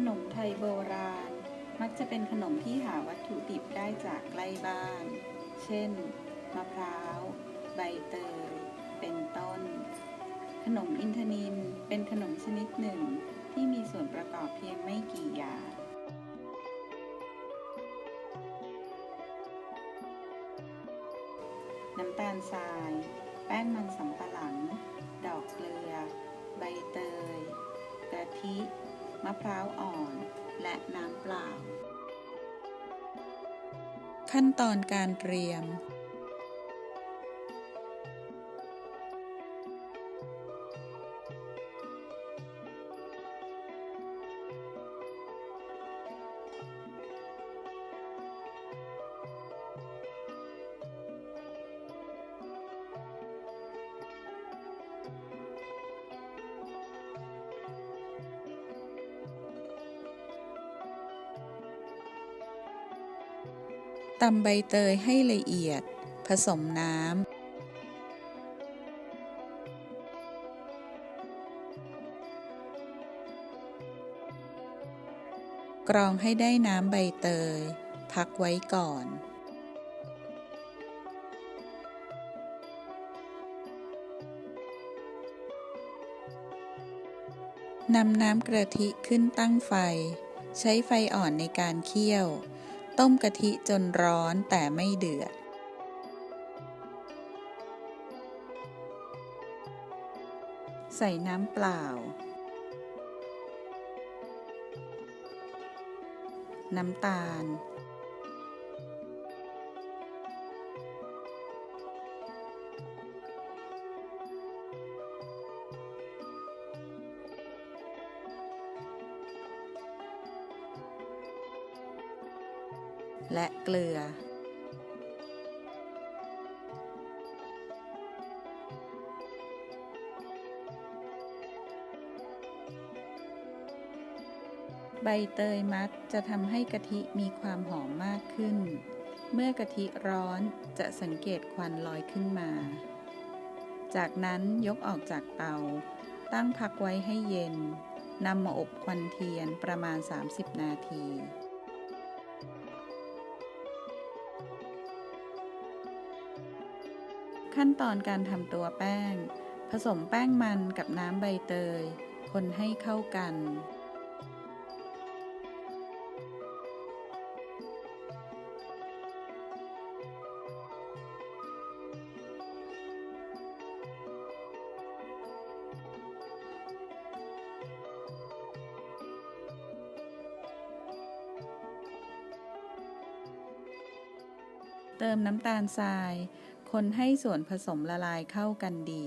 ขนมไทยโบราณ มักจะเป็นขนมที่หาวัตถุดิบได้จากใกล้บ้าน เช่น มะพร้าว ใบเตย เป็นต้น ขนมอินทนินเป็นขนมชนิดหนึ่ง ที่มีส่วนประกอบเพียงไม่กี่อย่างน้ำตาลทราย แป้งมันสำปะหลัง ดอกเกลือ พร้าวอ่อนและน้ำเปล่า ขั้นตอนการเตรียม ตำใบเตยให้ละเอียด ผสมน้ำกรองให้ได้น้ำใบเตย พักไว้ก่อน นำน้ำกะทิขึ้นตั้งไฟ ใช้ไฟอ่อนในการเคี่ยว ต้มกะทิจนร้อนแต่ไม่เดือด ใส่น้ำเปล่า น้ำตาล และเกลือ ใบเตยมัดจะทำให้กะทิมีความหอมมากขึ้น เมื่อกะทิร้อนจะสังเกตควันลอยขึ้นมา จากนั้นยกออกจากเตา ตั้งพักไว้ให้เย็นนำมาอบควันเทียนประมาณ 30 นาที ขั้นตอนการทำตัวแป้ง ผสมแป้งมันกับน้ำใบเตย คนให้เข้ากัน เติมน้ำตาลทราย คนให้ส่วนผสมละลายเข้ากันดี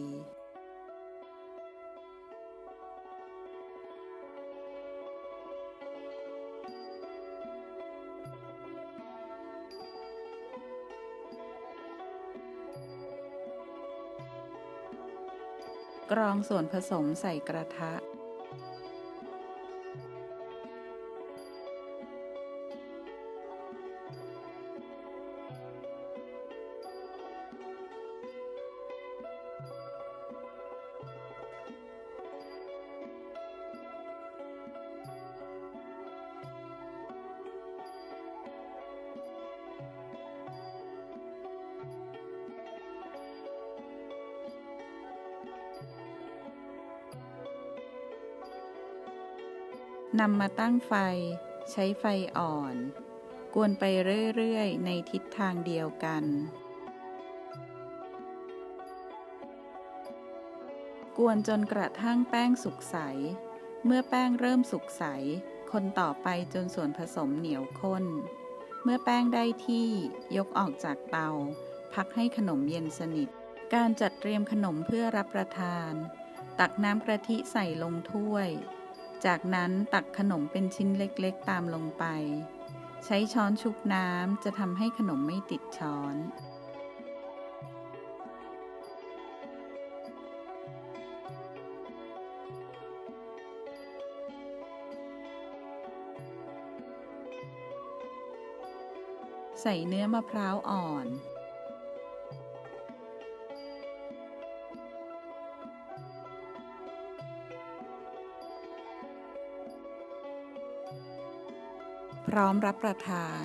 กรองส่วนผสมใส่กระทะ นำมาตั้งไฟ ใช้ไฟอ่อน กวนไปเรื่อย ๆ ในทิศทางเดียวกัน กวนจนกระทั่งแป้งสุกใส เมื่อแป้งเริ่มสุกใส คนต่อไปจนส่วนผสมเหนียวข้น เมื่อแป้งได้ที่ยกออกจากเตา พักให้ขนมเย็นสนิท การจัดเตรียมขนมเพื่อรับประทาน ตักน้ำกะทิใส่ลงถ้วย จากนั้นตักขนมเป็นชิ้นเล็กๆตามลงไป ใช้ช้อนชุบน้ำจะทำให้ขนมไม่ติดช้อน ใส่เนื้อมะพร้าวอ่อน พร้อมรับประทาน